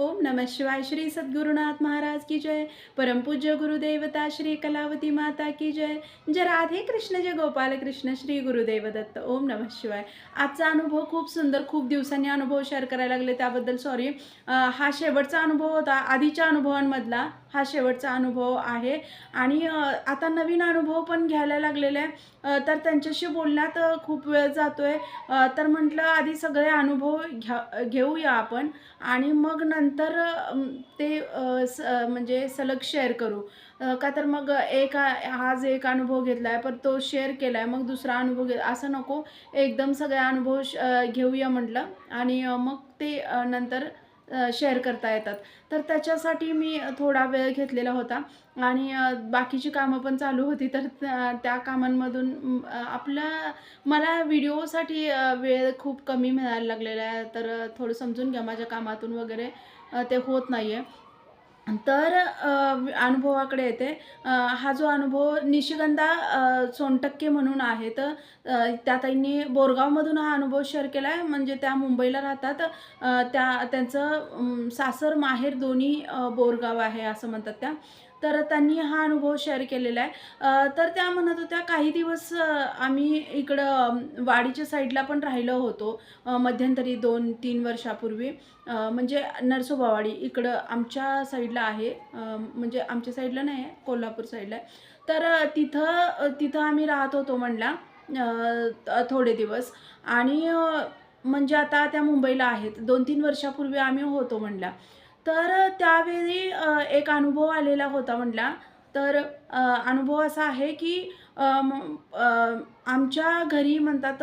ओम नमः शिवाय श्री सद्गुरुनाथ महाराज की जय। परमपूज्य गुरुदेवता श्री कलावती माता की जय। जय राधे कृष्ण जय गोपाल कृष्ण श्री गुरुदेव दत्त। ओम नमः शिवाय। आजचा अनुभव खूप सुंदर खूप दिवसांनी अनुभव शेअर करायला लागले त्याबद्दल सॉरी हा शेवटचा अनुभव होता आधीच्या अनुभवांमधला. हा शेवटचा अनुभव आहे. आणि आता नवीन अनुभव पण घ्यायला लागलेले आहे. तर त्यांच्याशी बोलण्यात खूप वेळ जातो आहे तर म्हटलं आधी सगळे अनुभव घ्या घेऊया आपण. आणि मग नंतर ते स म्हणजे सलग शेअर करू. का तर मग एक आज एक अनुभव घेतला आहे पण तो शेअर केला आहे मग दुसरा अनुभव घे असं नको. एकदम सगळे अनुभव श घेऊया म्हटलं. आणि मग ते नंतर शेअर करता येतात. तर त्याच्यासाठी मी थोडा वेळ घेतलेला होता. आणि बाकीची कामं पण चालू होती. तर त्या कामांमधून आपलं मला व्हिडिओसाठी वेळ खूप कमी मिळायला लागलेला आहे. तर थोडं समजून घ्या माझ्या कामातून वगैरे. ते होत नाही आहे तर अनुभवाकडे येते. हा जो अनुभव निशिगंधा सोनटक्के म्हणून आहे. तर त्या ताईंनी बोरगावमधून हा अनुभव शेअर केला आहे म्हणजे त्या मुंबईला राहतात. त्या त्यांचं सासर माहेर दोन्ही बोरगाव आहे असं म्हणतात त्या. तर त्यांनी हा अनुभव शेअर केलेला आहे. तर त्या म्हणत होत्या काही दिवस आम्ही इकडं वाडीच्या साईडला पण राहिलो होतो मध्यंतरी दोन तीन वर्षापूर्वी. म्हणजे नरसोबावाडी इकडं आमच्या साईडला आहे. म्हणजे आमच्या साईडला नाही आहे कोल्हापूर साईडला आहे. तर तिथं तिथं आम्ही राहत होतो म्हणला थोडे दिवस. आणि म्हणजे आता त्या मुंबईला आहेत. दोन तीन वर्षापूर्वी आम्ही होतो म्हणला. तर त्यावेळी एक अनुभव आलेला होता म्हटला तर अनुभव असा आहे की आमच्या घरी म्हणतात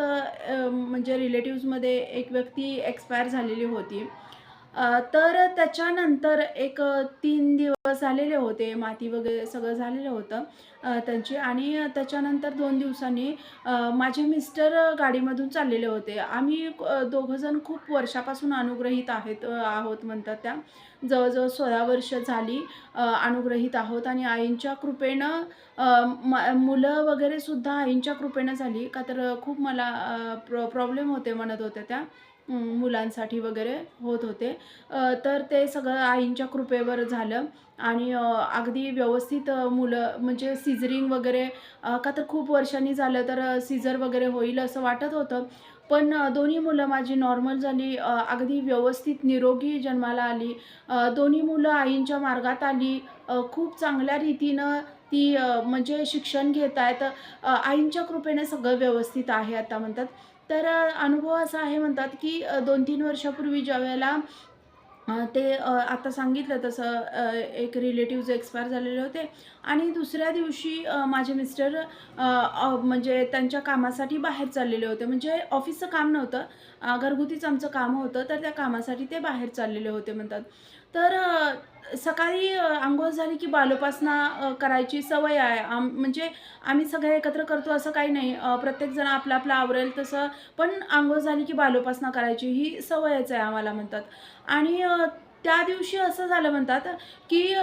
म्हणजे रिलेटिव्समध्ये एक व्यक्ती एक्सपायर झालेली होती. तर त्याच्यानंतर एक तीन दिवस झालेले होते माती वगैरे सगळं झालेलं होतं त्यांची. आणि त्याच्यानंतर दोन दिवसांनी माझे मिस्टर गाडीमधून चाललेले होते. आम्ही दोघंजण खूप वर्षापासून अनुग्रहित आहेत आहोत म्हणतात त्या. जवळजवळ सोळा वर्ष झाली अनुग्रहित आहोत. आणि आईंच्या कृपेनं मुलं वगैरे सुद्धा आईंच्या कृपेनं झाली. का तर खूप मला प्रॉ प्रॉब्लेम होते म्हणत होत्या त्या. मुलांसाठी वगैरे होत होते. तर ते सगळं आईंच्या कृपेवर झालं. आणि अगदी व्यवस्थित मुलं म्हणजे सिझरिंग वगैरे का तर खूप वर्षांनी झालं तर सिझर वगैरे होईल असं वाटत होतं. पण दोन्ही मुलं माझी नॉर्मल झाली. अगदी व्यवस्थित निरोगी जन्माला आली. दोन्ही मुलं आईंच्या मार्गात आली. खूप चांगल्या रीतीनं ती म्हणजे शिक्षण घेत आहेत आईंच्या कृपेने सगळं व्यवस्थित आहे आता म्हणतात. तर अनुभव असा आहे म्हणतात की दोन तीन वर्षापूर्वी ज्यावेळेला वेळेला ते आता सांगितलं तसं एक रिलेटिव्हज एक्सपायर झालेले होते आणि दुसऱ्या दिवशी माझे मिस्टर म्हणजे त्यांच्या कामासाठी बाहेर चाललेले होते. म्हणजे ऑफिसचं काम नव्हतं घरगुतीचं घरगुतीच आमचं काम होतं तर त्या कामासाठी ते बाहेर चाललेले होते म्हणतात. तर सकाळी आंघोळ झाली की बालोपासना करायची सवय आहे. आम म्हणजे आम्ही सगळे एकत्र करतो असं काही नाही. प्रत्येकजण आपलं आपलं आवरेल तसं पण आंघोळ झाली की बालोपासना करायची ही सवयच आहे आम्हाला म्हणतात. आणि त्या दिवशी असं झालं म्हणतात की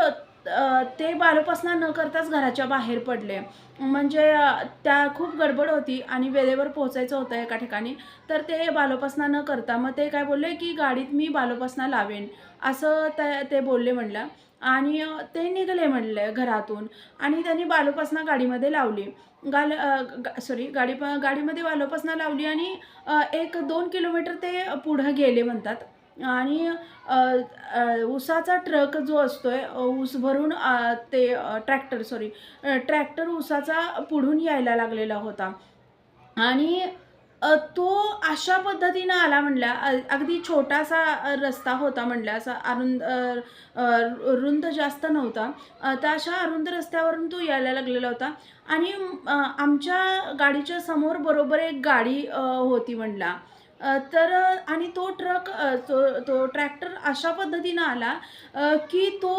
ते बालोपासना न करताच घराच्या बाहेर पडले. म्हणजे त्या खूप गडबड होती आणि वेळेवर पोहोचायचं होतं एका ठिकाणी. तर ते बालोपासना न करता मग ते काय बोलले की गाडीत मी बालोपासना लावेन. असं ते ते बोलले म्हणलं आणि ते निघाले म्हणले घरातून आणि त्यांनी बालोपासना गाडीमध्ये लावली. गाल सॉरी गाडी गाडीमध्ये बालोपासना लावली आणि एक दोन किलोमीटर ते पुढं गेले म्हणतात. आणि उसाचा ऊसाचा ट्रक जो असतो आहे ऊस भरून ते ट्रॅक्टर सॉरी ट्रॅक्टर ऊसाचा पुढून यायला लागलेला होता. आणि तो अशा पद्धतीनं आला म्हणल्या अगदी छोटासा रस्ता होता म्हणल्या असा अरुंद रुंद जास्त नव्हता. तर अशा अरुंद रस्त्यावरून तो यायला लागलेला होता. आणि आमच्या गाडीच्या समोर बरोबर एक गाडी होती म्हणला तर आणि तो ट्रक तो तो ट्रॅक्टर अशा पद्धतीनं आला की तो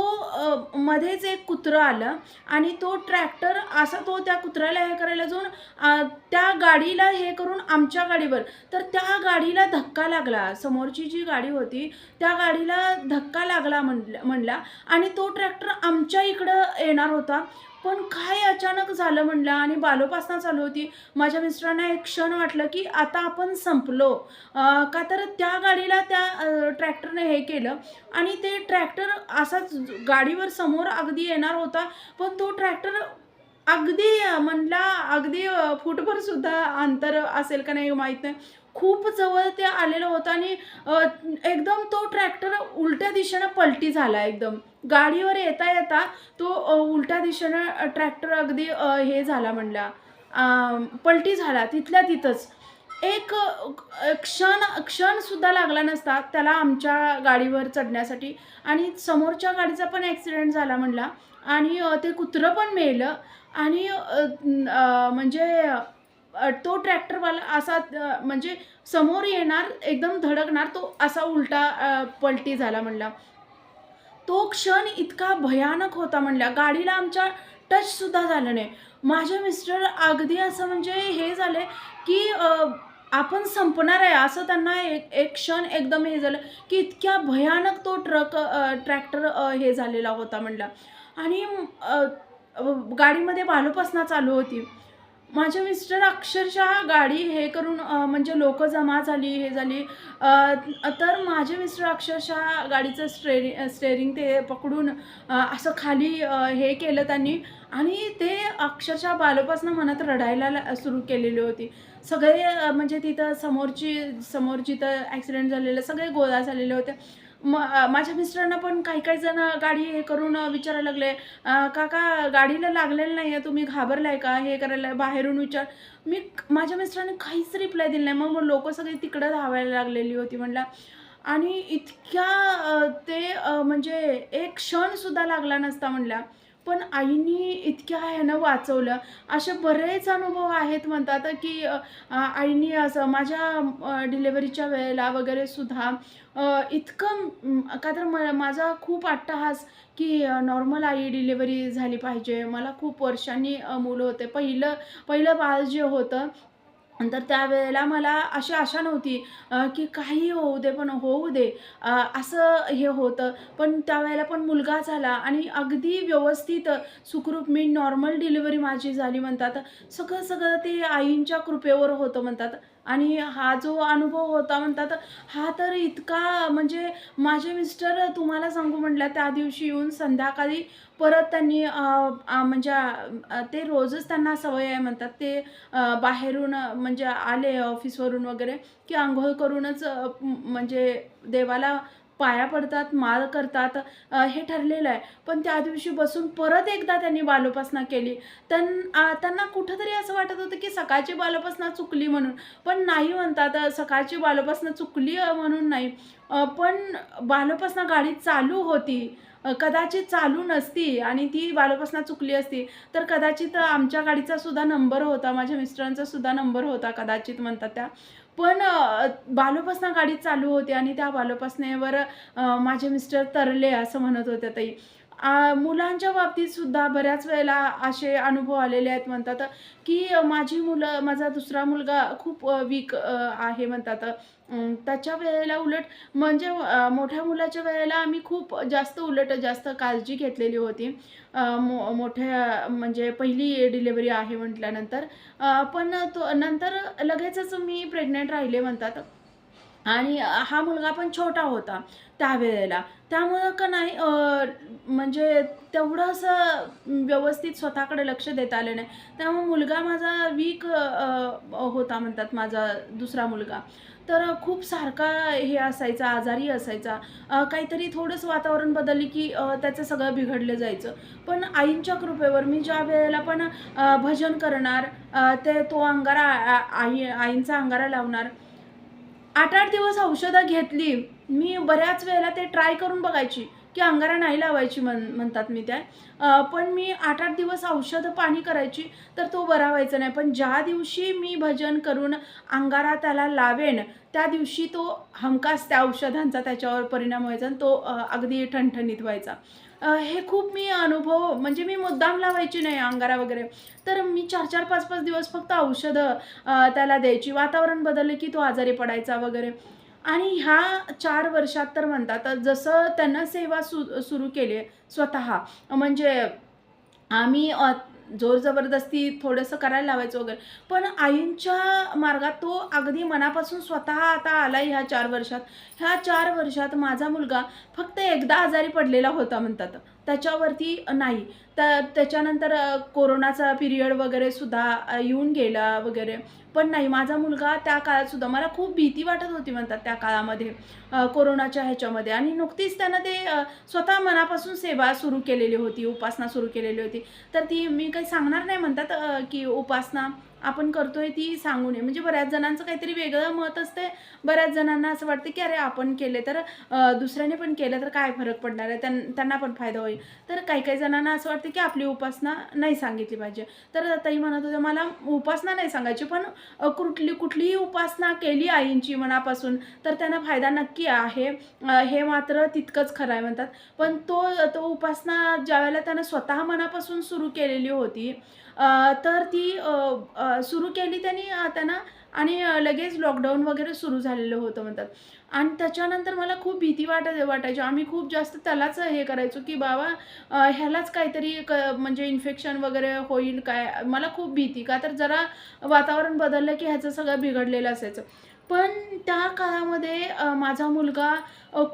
मध्येच एक कुत्रं आलं आणि तो ट्रॅक्टर असा तो त्या कुत्र्याला हे करायला जाऊन त्या गाडीला हे करून आमच्या गाडीवर तर त्या गाडीला धक्का लागला. समोरची जी गाडी होती त्या गाडीला धक्का लागला म्हणल्या म्हणला आणि तो ट्रॅक्टर आमच्या इकडं येणार होता. पण काय अचानक झालं म्हणलं आणि बालोपासना चालू होती. माझ्या मिस्टरांना एक क्षण वाटलं की आता आपण संपलो. का तर त्या गाडीला त्या ट्रॅक्टरने हे केलं आणि ते ट्रॅक्टर असाच गाडीवर समोर अगदी येणार होता. पण तो ट्रॅक्टर अगदी म्हणला अगदी अं, फुटभर सुद्धा अंतर असेल का नाही माहीत नाही. खूप जवळ ते आलेलं होतं आणि एकदम तो ट्रॅक्टर उलट्या दिशेनं पलटी झाला एकदम. गाडीवर येता येता तो उलट्या दिशेनं ट्रॅक्टर अगदी हे झाला म्हणला. पलटी झाला तिथल्या तिथंच. एक क्षण क्षणसुद्धा लागला नसता त्याला आमच्या गाडीवर चढण्यासाठी. आणि समोरच्या गाडीचा पण ॲक्सिडेंट झाला म्हणला. आणि ते कुत्रं पण मेलं. आणि म्हणजे तो ट्रॅक्टरवाला असा म्हणजे समोर येणार एकदम धडकणार तो असा उलटा पलटी झाला म्हणला. तो क्षण इतका भयानक होता म्हणल्या. गाडीला आमच्या टचसुद्धा झालं नाही. माझे मिस्टर अगदी असं म्हणजे हे झाले की आपण संपणार आहे. असं त्यांना एक एक क्षण एकदम हे झालं की इतक्या भयानक तो ट्रक ट्रॅक्टर हे झालेला होता म्हणला आणि गाडीमध्ये बालोपासना चालू होती. माझे मिस्टर अक्षरशः गाडी हे करून म्हणजे लोक जमा झाली हे झाली. तर माझे मिस्टर अक्षरशः गाडीचं स्टेरि स्टेअरिंग ते पकडून असं खाली हे केलं त्यांनी. आणि ते अक्षरशः बालोपासनं मनात रडायला ला- सुरू केलेली होती. सगळे म्हणजे तिथं समोरची समोर जिथं ॲक्सिडेंट झालेलं सगळे गोळा झालेले होते. म माझ्या मिस्टरांना पण काही काही जण गाडी हे करून विचारायला लागले काका गाडीला लागलेलं नाही आहे तुम्ही घाबरलाय का? हे करायला बाहेरून विचार. मी माझ्या मिस्टरांनी काहीच रिप्लाय दिला नाही. मग लोक सगळी तिकडं धावायला लागलेली होती म्हटलं आणि इतक्या ते म्हणजे एक क्षणसुद्धा लागला नसता म्हणल्या पण आईनी इतक्या ह्यानं वाचवलं. असे बरेच अनुभव आहेत म्हणतात की आईनी असं माझ्या डिलेवरीच्या वेळेला वगैरे सुद्धा इतकं का तर म माझा खूप अट्टहास की नॉर्मल आई डिलेवरी झाली पाहिजे. मला खूप वर्षांनी मुलं होते. पहिलं पहिलं बाळ जे होतं तर त्यावेळेला मला अशी आशा नव्हती की काही होऊ दे पण होऊ दे. असं हे होतं. पण त्यावेळेला पण मुलगा झाला आणि अगदी व्यवस्थित सुखरूप मी नॉर्मल डिलिव्हरी माझी झाली म्हणतात. सगळं सगळं ते आईंच्या कृपेवर होतं म्हणतात. आणि हा जो अनुभव होता म्हणतात हा तर इतका म्हणजे माझे मिस्टर तुम्हाला सांगू म्हटलं त्या दिवशी येऊन संध्याकाळी परत त्यांनी म्हणजे ते रोजच त्यांना सवय आहे म्हणतात ते बाहेरून म्हणजे आले ऑफिसवरून वगैरे की आंघोळ करूनच म्हणजे देवाला पाया पडतात माळ करतात हे ठरलेलं आहे. पण त्या दिवशी बसून परत एकदा त्यांनी बालोपासना केली. त्यां त्यांना कुठंतरी असं वाटत होतं की सकाळची बालोपासना चुकली म्हणून. पण नाही म्हणतात सकाळची बालोपासना चुकली म्हणून नाही. पण बालोपासना गाडी चालू होती. कदाचित चालू नसती आणि ती बालोपासना चुकली असती. तर कदाचित आमच्या गाडीचा सुद्धा नंबर होता माझ्या मिस्टरांचा सुद्धा नंबर होता कदाचित म्हणतात त्या. पण बालोपासना गाडी चालू होती आणि त्या बालोपासनेवर माझे मिस्टर तरले असं म्हणत होत्या ताई. मुलांच्या बाबतीत सुद्धा बऱ्याच वेळेला असे अनुभव आलेले आहेत म्हणतात की माझी मुलं माझा दुसरा मुलगा खूप वीक आहे म्हणतात. त्याच्या वेळेला उलट म्हणजे मोठ्या मुलाच्या वेळेला आम्ही खूप जास्त उलट जास्त काळजी घेतलेली होती. मो मोठ्या म्हणजे पहिली डिलेवरी आहे म्हटल्यानंतर. पण तो नंतर लगेचच मी प्रेग्नेंट राहिले म्हणतात. आणि हा मुलगा पण छोटा होता. त्यावेळेला. त्यामुळं का नाही म्हणजे तेवढं असं व्यवस्थित स्वतःकडे लक्ष देता आलं नाही. त्यामुळे मुलगा माझा वीक होता म्हणतात माझा दुसरा मुलगा. तर खूप सारखा हे असायचा आजारी असायचा. काहीतरी थोडंसं वातावरण बदलली की त्याचं सगळं बिघडलं जायचं. पण आईंच्या कृपेवर मी ज्या वेळेला पण भजन करणार ते तो अंगारा आई आईंचा अंगारा लावणार आठ आठ दिवस औषधं घेतली. मी बऱ्याच वेळेला ते ट्राय करून बघायची की अंगारा नाही लावायची म्हण म्हणतात मी त्या पण मी आठ आठ दिवस औषधं पाणी करायची तर तो बरा व्हायचा नाही. पण ज्या दिवशी मी भजन करून अंगारा त्याला लावेन त्या दिवशी तो हमखास त्या औषधांचा त्याच्यावर परिणाम व्हायचा आणि तो अगदी ठणठणीत व्हायचा. हे खूप मी अनुभव म्हणजे मी मुद्दाम लावायची नाही अंगारा वगैरे. तर मी चार चार पाच पाच दिवस फक्त औषधं त्याला द्यायची. वातावरण बदललं की तो आजारी पडायचा वगैरे. आणि ह्या चार वर्षात तर म्हणतात जसं त्यांना सेवा सु सुरू केली स्वतः म्हणजे आम्ही जोर जबरदस्ती थोडंसं करायला लावायचं वगैरे पण आईंच्या मार्गात तो अगदी मनापासून स्वतः आता आला ह्या चार वर्षात. ह्या चार वर्षात माझा मुलगा फक्त एकदा आजारी पडलेला होता म्हणतात. त्याच्यावरती नाही. तर त्याच्यानंतर कोरोनाचा पिरियड वगैरे सुद्धा येऊन गेला वगैरे. पण नाही. माझा मुलगा त्या काळात सुद्धा मला खूप भीती वाटत होती म्हणतात त्या काळामध्ये कोरोनाच्या ह्याच्यामध्ये. आणि नुकतीच त्यानं ते स्वतः मनापासून सेवा सुरू केलेली होती उपासना सुरू केलेली होती. तर ती मी काही सांगणार नाही म्हणतात की उपासना आपण करतोय ती सांगू नये. म्हणजे बऱ्याच जणांचं काहीतरी वेगळं मत असते बऱ्याच जणांना असं वाटतं की अरे आपण केले तर दुसऱ्याने पण केलं तर काय फरक पडणार आहे? त्यां त्यांना पण फायदा होईल. तर काही काही जणांना असं वाटतं की आपली उपासना नाही सांगितली पाहिजे. तर ताई म्हणत होत्या मला उपासना नाही सांगायची पण कुठली कुठलीही उपासना केली आईंची मनापासून तर त्यांना फायदा नक्की आहे. हे मात्र तितकंच खरं आहे म्हणतात. पण तो तो उपासना ज्यावेळेला त्यानं स्वतः मनापासून सुरू केलेली होती तर ती सुरू केली त्यांनी त्यांना आणि लगेच लॉकडाऊन वगैरे सुरू झालेलं होतं म्हणतात. आणि त्याच्यानंतर मला खूप भीती वाट वाटायची. आम्ही खूप जास्त त्यालाच हे करायचो की बाबा ह्यालाच काहीतरी क म्हणजे इन्फेक्शन वगैरे होईल काय? मला खूप भीती. का तर जरा वातावरण बदललं की ह्याचं सगळं बिघडलेलं असायचं. पण त्या काळामध्ये माझा मुलगा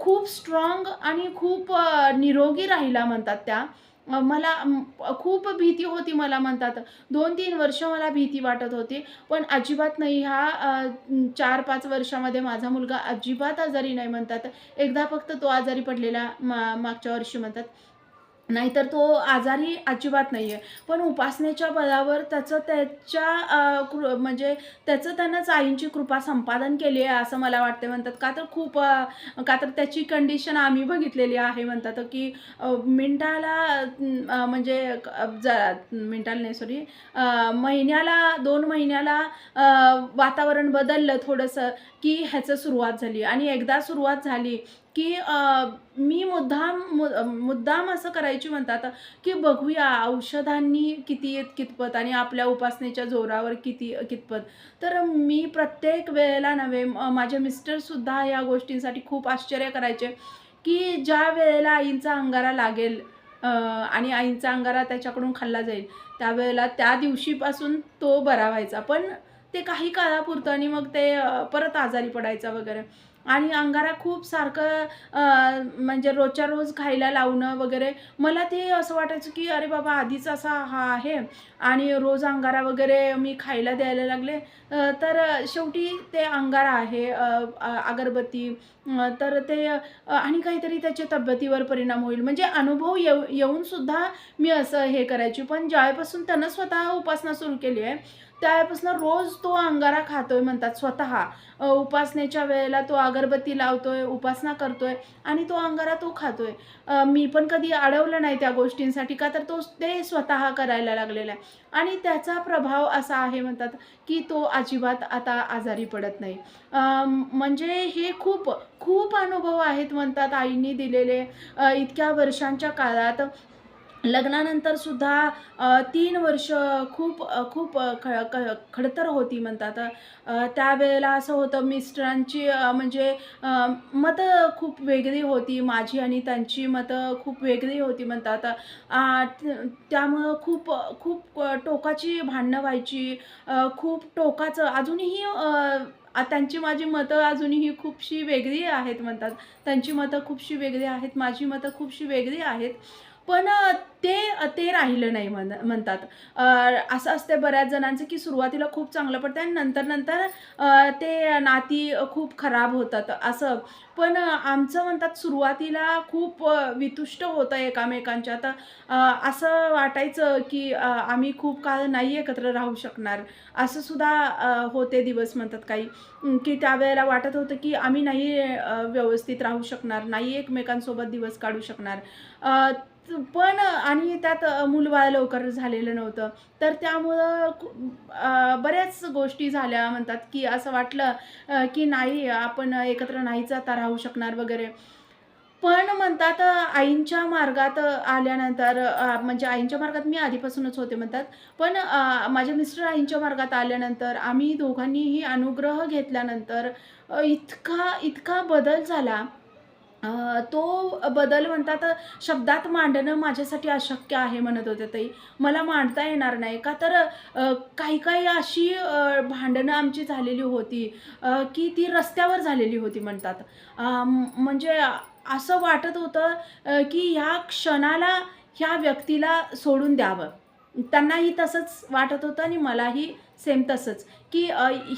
खूप स्ट्रॉंग आणि खूप निरोगी राहिला म्हणतात त्या. मला खूप भीती होती मला म्हणतात. दोन तीन वर्ष मला भीती वाटत होती. पण अजिबात नाही ह्या चार पाच वर्षामध्ये माझा मुलगा अजिबात आजारी नाही म्हणतात. एकदा फक्त तो आजारी पडलेला मा मागच्या वर्षी म्हणतात. नाहीतर तो आजारी अजिबात नाही आहे पण उपासनेच्या बळावर त्याचं त्याच्या कृ म्हणजे त्याचं त्यानंच आईंची कृपा संपादन केली आहे असं मला वाटते म्हणतात. का तर खूप का तर त्याची कंडिशन आम्ही बघितलेली आहे म्हणतात की मिनटाला म्हणजे जरा मिनटाला नाही सॉरी महिन्याला दोन महिन्याला वातावरण बदललं थोडंसं की ह्याचं सुरुवात झाली. आणि एकदा सुरुवात झाली की मी मुद्दाम मु मुद्दाम असं करायची म्हणतात की बघूया औषधांनी किती येत कितपत आणि आपल्या उपासनेच्या जोरावर किती कितपत. तर मी प्रत्येक वेळेला नव्हे माझे मिस्टरसुद्धा या गोष्टींसाठी खूप आश्चर्य करायचे की ज्या वेळेला आईंचा अंगारा लागेल आणि आईंचा अंगारा त्याच्याकडून खाल्ला जाईल त्यावेळेला त्या दिवशीपासून तो बरा व्हायचा. पण ते काही काळापुरतं आणि मग ते परत आजारी पडायचा वगैरे. आणि अंगारा खूप सारखं म्हणजे रोजच्या रोज खायला लावणं वगैरे. मला ते असं वाटायचं की अरे बाबा आधीच असा हा आहे. आणि रोज अंगारा वगैरे मी खायला द्यायला लागले. तर शेवटी ते अंगारा आहे अगरबत्ती. तर ते आणि काहीतरी त्याच्या तब्येतीवर परिणाम होईल. म्हणजे अनुभव येऊ येऊन सुद्धा मी असं हे करायची. पण ज्यावेळेपासून त्यानं स्वतः उपासना सुरू केली आहे त्यावेळेपासून रोज तो अंगारा खातोय म्हणतात स्वतः. उपासनेच्या वेळेला तो अगरबत्ती लावतोय उपासना करतोय आणि तो अंगारा तो खातोय. मी पण कधी अडवलं नाही त्या गोष्टींसाठी का तर तो ते स्वतः करायला लागलेला आहे. आणि त्याचा प्रभाव असा आहे म्हणतात की तो अजिबात आता आजारी पडत नाही. म्हणजे हे खूप खूप अनुभव आहेत म्हणतात आईने दिलेले. इतक्या वर्षांच्या काळात लग्नानंतर सुद्धा तीन वर्ष खूप खूप ख ख खडतर होती म्हणतात. त्यावेळेला असं होतं मिस्टरांची म्हणजे मतं खूप वेगळी होती. माझी आणि त्यांची मतं खूप वेगळी होती म्हणतात. त्यामुळं खूप खूप टोकाची भांडणं व्हायची. खूप टोकाचं अजूनही त्यांची माझी मतं अजूनही खूपशी वेगळी आहेत म्हणतात. त्यांची मतं खूपशी वेगळी आहेत माझी मतं खूपशी वेगळी आहेत. पण ते ते राहिलं नाही म्हण म्हणतात. असं असते बऱ्याच जणांचं की सुरुवातीला खूप चांगलं पडतं आणि नंतर नंतर ते नाती खूप खराब होतात असं. पण आमचं म्हणतात सुरुवातीला खूप वितुष्ट होतं एकामेकांच्या. तर असं वाटायचं की आम्ही खूप काळ नाही एकत्र राहू शकणार. असं सुद्धा होते दिवस म्हणतात काही. की त्यावेळेला वाटत होतं की आम्ही नाही व्यवस्थित राहू शकणार नाही एकमेकांसोबत दिवस काढू शकणार. पण आणि त्यात मूलबाळ लवकर झालेलं नव्हतं. तर त्यामुळं बऱ्याच गोष्टी झाल्या. म्हणतात की असं वाटलं की नाही आपण एकत्र नाहीच आता राहू शकणार वगैरे. पण म्हणतात आईंच्या मार्गात आल्यानंतर म्हणजे आईंच्या मार्गात मी आधीपासूनच होते म्हणतात. पण माझ्या मिस्टर आईंच्या मार्गात आल्यानंतर आम्ही दोघांनीही अनुग्रह घेतल्यानंतर इतका इतका बदल झाला. तो बदल म्हणतात शब्दात मांडणं माझ्यासाठी अशक्य आहे म्हणत होते ताई. मला मांडता येणार नाही का? तर काही काही अशी भांडणं आमची झालेली होती की ती रस्त्यावर झालेली होती म्हणतात. म्हणजे असं वाटत होतं की ह्या क्षणाला ह्या व्यक्तीला सोडून द्यावं. त्यांनाही तसंच वाटत होतं आणि मलाही सेम तसंच. की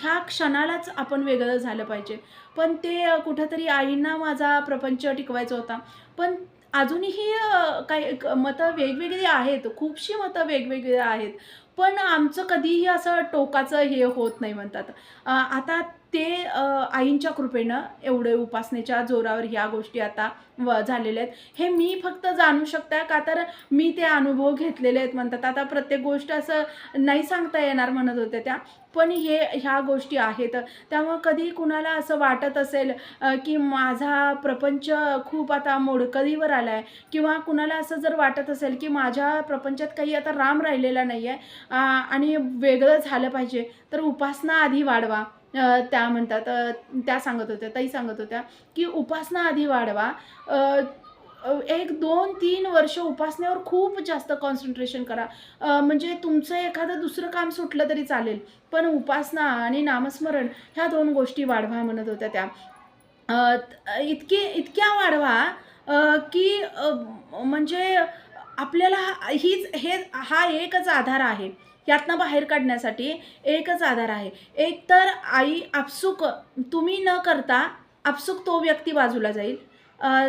ह्या क्षणालाच आपण वेगळं झालं पाहिजे. पण ते कुठंतरी आईंना माझा प्रपंच टिकवायचा होता. पण अजूनही काही क- मतं वेगवेगळी आहेत. खूपशी मतं वेगवेगळी आहेत. पण आमचं कधीही असं टोकाचं हे होत नाही म्हणतात. आता ते आईंच्या कृपेनं एवढे उपासनेच्या जोरावर ह्या गोष्टी आता व झालेल्या आहेत. हे मी फक्त जाणू शकता का? तर मी ते अनुभव घेतलेले आहेत म्हणतात. आता प्रत्येक गोष्ट असं नाही सांगता येणार म्हणत होत्या त्या. पण हे ह्या गोष्टी आहेत. त्यामुळं कधी कुणाला असं वाटत असेल की माझा प्रपंच खूप आता मोडकळीवर आला आहे किंवा कुणाला असं जर वाटत असेल की माझ्या प्रपंचात काही आता राम राहिलेला नाही आहे आणि वेगळं झालं पाहिजे तर उपासना आधी वाढवा. त्या म्हणतात त्या सांगत होत्या ताई सांगत होत्या की उपासना आधी वाढवा. एक दोन तीन वर्ष उपासनेवर खूप जास्त कॉन्सन्ट्रेशन करा. म्हणजे तुमचं एखादं दुसरं काम सुटलं तरी चालेल पण उपासना आणि नामस्मरण ह्या दोन गोष्टी वाढवा म्हणत होत्या त्या. इतकी इतक्या वाढवा की म्हणजे आपल्याला हीच हे हा एकच आधार आहे. यातनं बाहेर काढण्यासाठी एकच आधार आहे. एक तर आई आपसुक तुम्ही न करता आपसुक तो व्यक्ती बाजूला जाईल.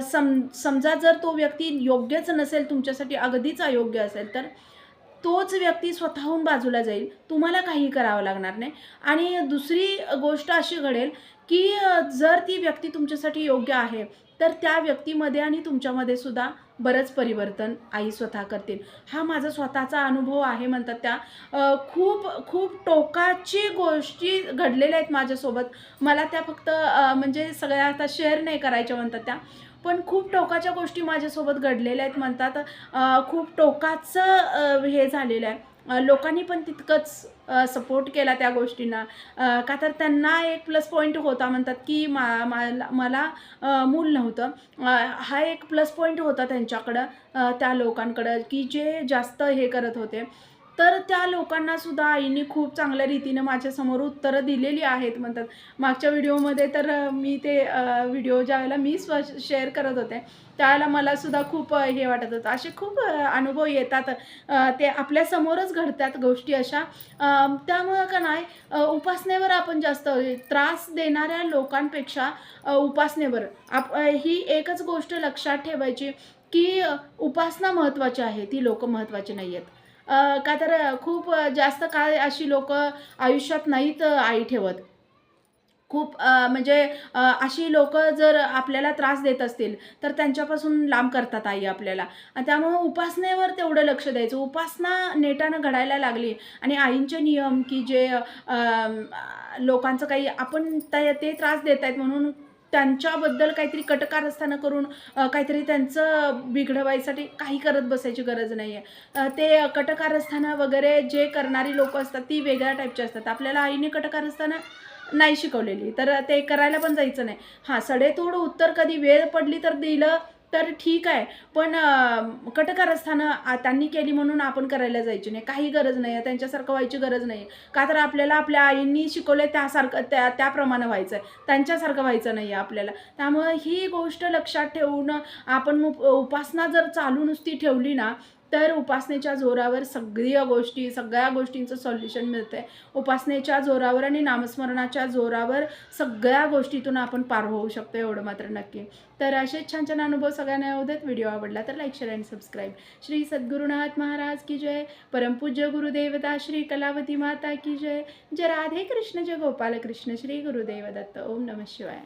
सम समजा जर तो व्यक्ती योग्यच नसेल तुमच्यासाठी अगदीच अयोग्य असेल तर तोच व्यक्ती स्वतःहून बाजूला जाईल. तुम्हाला काही करावं लागणार नाही. आणि दुसरी गोष्ट अशी घडेल की जर ती व्यक्ती तुमच्यासाठी योग्य आहे तर त्या व्यक्तीमध्ये आणि तुमच्यामध्ये सुद्धा बरंच परिवर्तन आई स्वतः करतील. हा माझा स्वतःचा अनुभव आहे म्हणतात त्या. खूप खूप टोकाची गोष्टी घडलेल्या आहेत माझ्यासोबत. मला त्या फक्त म्हणजे सगळ्या आता शेअर नाही करायच्या म्हणतात त्या. पण खूप टोकाच्या गोष्टी माझ्यासोबत घडलेल्या आहेत म्हणतात. खूप टोकाचं हे झालेलं आहे. लोकांनी पण तितकंच सपोर्ट केला त्या गोष्टींना. का तर त्यांना एक प्लस पॉईंट होता म्हणतात की मा मला मला मूल नव्हतं. हा एक प्लस पॉईंट होता त्यांच्याकडं त्या लोकांकडं की जे जास्त हे करत होते. तर त्या लोकांना सुद्धा आईने खूप चांगल्या रीतीनं माझ्यासमोर उत्तरं दिलेली आहेत म्हणतात. मागच्या व्हिडिओमध्ये तर मी ते व्हिडिओ ज्यावेळेला मी स्व शेअर करत होते त्यावेळेला मला सुद्धा खूप हे वाटत होतं. असे खूप अनुभव येतात ते आपल्यासमोरच घडतात गोष्टी अशा. त्यामुळं का नाही उपासनेवर आपण जास्त त्रास देणाऱ्या लोकांपेक्षा उपासनेवर आप ही एकच गोष्ट लक्षात ठेवायची की उपासना महत्त्वाची आहे ती लोक महत्त्वाची नाही आहेत का तर खूप जास्त काळ अशी लोक आयुष्यात नाहीत आई ठेवत. खूप म्हणजे अशी लोक जर आपल्याला त्रास देत असतील तर त्यांच्यापासून लांब करतात आई आपल्याला. त्यामुळं उपासनेवर तेवढं लक्ष द्यायचं. उपासना नेटानं घडायला लागली आणि आईंचे नियम की जे लोकांचं काही आपण त्या- ते त्रास देत आहेत म्हणून त्यांच्याबद्दल काहीतरी कटकारस्थानं करून काहीतरी त्यांचं बिघडवायसाठी काही करत बसायची गरज नाही आहे ते कटकारस्थानं वगैरे जे करणारी लोक असतात ती वेगळ्या टाईपची असतात. आपल्याला आईने कटकारस्थानं नाही शिकवलेली. तर ते करायला पण जायचं नाही. हां सडेतोड उत्तर कधी वेळ पडली तर दिलं तर ठीक आहे. पण कटकारस्थानं त्यांनी केली म्हणून आपण करायला जायची नाही. काही गरज नाही. आहे त्यांच्यासारखं व्हायची गरज नाही. का तर आपल्याला आपल्या आईंनी शिकवलं त्यासारखं त्या त्याप्रमाणे व्हायचं आहे त्यांच्यासारखं व्हायचं नाही आहे आपल्याला. त्यामुळं ही गोष्ट लक्षात ठेवून आपण उपासना जर चालू नुसती ठेवली ना तर उपासनेच्या जोरावर सगळ्या गोष्टी सगळ्या गोष्टींचं सॉल्युशन मिळतं आहे उपासनेच्या जोरावर आणि नामस्मरणाच्या जोरावर सगळ्या गोष्टीतून आपण पार होऊ शकतो एवढं मात्र नक्की. तर असेच छान छान अनुभव सगळ्यांना येऊ देत. व्हिडिओ आवडला तर like share and subscribe Shri Sadgurunath Maharaj की जय. परमपूज्य गुरुदेवता श्री कलावती माता की जय. जय राधे कृष्ण जय गोपाल कृष्ण श्री गुरुदेव दत्त. ओम नमः शिवाय.